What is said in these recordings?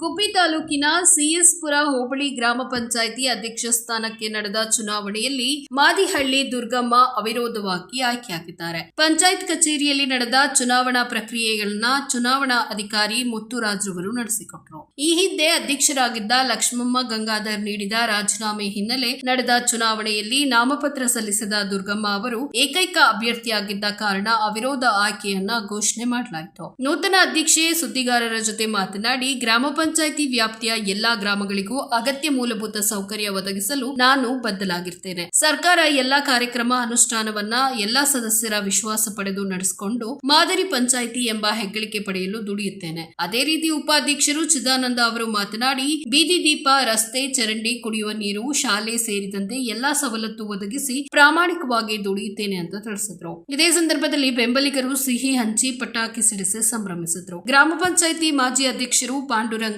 ಗುಬ್ಬಿ ತಾಲೂಕಿನ ಸಿಎಸ್ಪುರ ಹೋಬಳಿ ಗ್ರಾಮ ಪಂಚಾಯಿತಿ ಅಧ್ಯಕ್ಷ ಸ್ಥಾನಕ್ಕೆ ನಡೆದ ಚುನಾವಣೆಯಲ್ಲಿ ಮಾದಿಹಳ್ಳಿ ದುರ್ಗಮ್ಮ ಅವಿರೋಧವಾಗಿ ಆಯ್ಕೆಯಾಗಿದ್ದಾರೆ. ಪಂಚಾಯತ್ ಕಚೇರಿಯಲ್ಲಿ ನಡೆದ ಚುನಾವಣಾ ಪ್ರಕ್ರಿಯೆಗಳನ್ನ ಚುನಾವಣಾ ಅಧಿಕಾರಿ ಮುತ್ತುರಾಜ್ರವರು ನಡೆಸಿಕೊಟ್ಟರು ಈ ಹಿಂದೆ ಅಧ್ಯಕ್ಷರಾಗಿದ್ದ ಲಕ್ಷ್ಮಮ್ಮ ಗಂಗಾಧರ್ ನೀಡಿದ ರಾಜೀನಾಮೆ ಹಿನ್ನೆಲೆ ನಡೆದ ಚುನಾವಣೆಯಲ್ಲಿ ನಾಮಪತ್ರ ಸಲ್ಲಿಸಿದ ದುರ್ಗಮ್ಮ ಅವರು ಏಕೈಕ ಅಭ್ಯರ್ಥಿಯಾಗಿದ್ದ ಕಾರಣ ಅವಿರೋಧ ಆಯ್ಕೆಯನ್ನ ಘೋಷಣೆ ಮಾಡಲಾಯಿತು. ನೂತನ ಅಧ್ಯಕ್ಷೆ ಸುದ್ದಿಗಾರರ ಜೊತೆ ಮಾತನಾಡಿ, ಗ್ರಾಮ ವ್ಯಾಪ್ತಿಯ ಎಲ್ಲಾ ಗ್ರಾಮಗಳಿಗೂ ಅಗತ್ಯ ಮೂಲಭೂತ ಸೌಕರ್ಯ ಒದಗಿಸಲು ನಾನು ಬದ್ದಲಾಗಿರ್ತೇನೆ ಸರ್ಕಾರ ಎಲ್ಲಾ ಕಾರ್ಯಕ್ರಮ, ಅನುಷ್ಠಾನವನ್ನ ಎಲ್ಲಾ ಸದಸ್ಯರ ವಿಶ್ವಾಸ ಪಡೆದು ನಡೆಸಿಕೊಂಡು ಮಾದರಿ ಪಂಚಾಯಿತಿ ಎಂಬ ಹೆಗ್ಗಳಿಕೆ ಪಡೆಯಲು ದುಡಿಯುತ್ತೇನೆ. ಅದೇ ರೀತಿ ಉಪಾಧ್ಯಕ್ಷರು ಚಿದಾನಂದ ಅವರು ಮಾತನಾಡಿ, ಬೀದಿ ದೀಪ, ರಸ್ತೆ, ಚರಂಡಿ, ಕುಡಿಯುವ ನೀರು, ಶಾಲೆ ಸೇರಿದಂತೆ ಎಲ್ಲಾ ಸವಲತ್ತು ಒದಗಿಸಿ ಪ್ರಾಮಾಣಿಕವಾಗಿ ದುಡಿಯುತ್ತೇನೆ ಅಂತ ತಿಳಿಸಿದ್ರು. ಇದೇ ಸಂದರ್ಭದಲ್ಲಿ ಬೆಂಬಲಿಗರು ಸಿಹಿ ಹಂಚಿ ಪಟಾಕಿ ಸಿಡಿಸಿ ಸಂಭ್ರಮಿಸಿದ್ರು. ಗ್ರಾಮ ಪಂಚಾಯಿತಿ ಮಾಜಿ ಅಧ್ಯಕ್ಷರು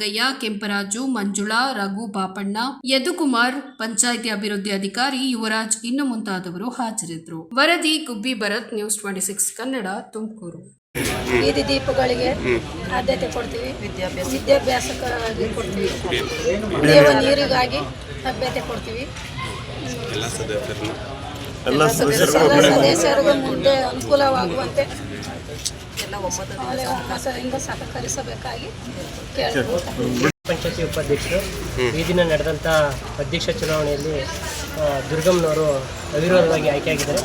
ಪಾಂಡುರಂಗಯ್ಯ ಕೆಂಪರಾಜು ಮಂಜುಳಾ ರಘು ಬಾಪಣ್ಣ ಯದುಕುಮಾರ್ ಪಂಚಾಯಿತಿ ಅಭಿವೃದ್ಧಿ ಅಧಿಕಾರಿ ಯುವರಾಜ್ ಇನ್ನು ಮುಂತಾದವರು ಹಾಜರಿದ್ದರು. ವರದಿ Gubbi Bharath news twenty six Kannada Tumakuru. ಬೀದಿ ದೀಪಗಳಿಗೆ ಆದ್ಯತೆ ಕೊಡ್ತೀವಿ. ವಿದ್ಯಾಭ್ಯಾಸ. ವಿದ್ಯಾಭ್ಯಾಸಕ್ಕಾಗಿ ಕೊಡ್ತೀವಿ. ಕುಡಿಯುವ ನೀರಿಗಾಗಿ ಆದ್ಯತೆ ಕೊಡ್ತೀವಿ. ಎಲ್ಲ ಸದಸ್ಯರಿಗೂ ಮುಂದೆ ಅನುಕೂಲವಾಗುವಂತೆ ಎಲ್ಲ ಸಹಕರಿಸಬೇಕಾಗಿ ಪಂಚಾಯತಿ ಉಪಾಧ್ಯಕ್ಷರು ಈ ದಿನ ನಡೆದಂಥ ಅಧ್ಯಕ್ಷ ಚುನಾವಣೆಯಲ್ಲಿ ದುರ್ಗಮ್ನವರು ಅವಿರೋಧವಾಗಿ ಆಯ್ಕೆಯಾಗಿದ್ದಾರೆ.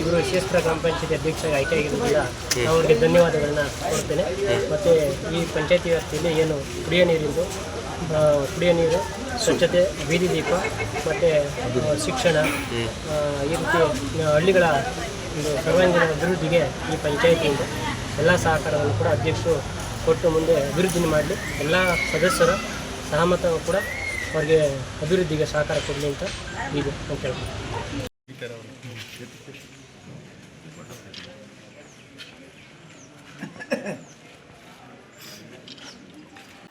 ಇವರು ವಿಶೇಷ ಗ್ರಾಮ ಪಂಚಾಯತಿ ಅಧ್ಯಕ್ಷರಾಗಿ ಆಯ್ಕೆಯಾಗಿರೋದ್ರಿಂದ ನಾವು ಅವರಿಗೆ ಧನ್ಯವಾದಗಳನ್ನ ಕೊಡ್ತೇನೆ. ಮತ್ತು ಈ ಪಂಚಾಯತಿ ವ್ಯವಸ್ಥೆಯಲ್ಲಿ ಏನು ಕುಡಿಯೋ ನೀರಿಂದು ಕುಡಿಯೋ ನೀರು ಸ್ವಚ್ಛತೆ ಬೀದಿ ದೀಪ, ಮತ್ತು ಶಿಕ್ಷಣ ಈ ರೀತಿ ಹಳ್ಳಿಗಳ ಒಂದು ಸರ್ವಾಂಗೀಣ ಅಭಿವೃದ್ಧಿಗೆ ಈ ಪಂಚಾಯತಿಯಿಂದ ಎಲ್ಲ ಸಹಕಾರವನ್ನು ಕೂಡ ಅಧ್ಯಕ್ಷರು ಕೊಟ್ಟು ಮುಂದೆ ಅಭಿವೃದ್ಧಿ ಮಾಡಲಿ. ಎಲ್ಲ ಸದಸ್ಯರ ಸಹಮತ ಕೂಡ ಅವರಿಗೆ ಅಭಿವೃದ್ಧಿಗೆ ಸಹಕಾರ ಕೊಡಲಿ ಅಂತ ಇದೆ ಅಂತ ಹೇಳ್ಬೋದು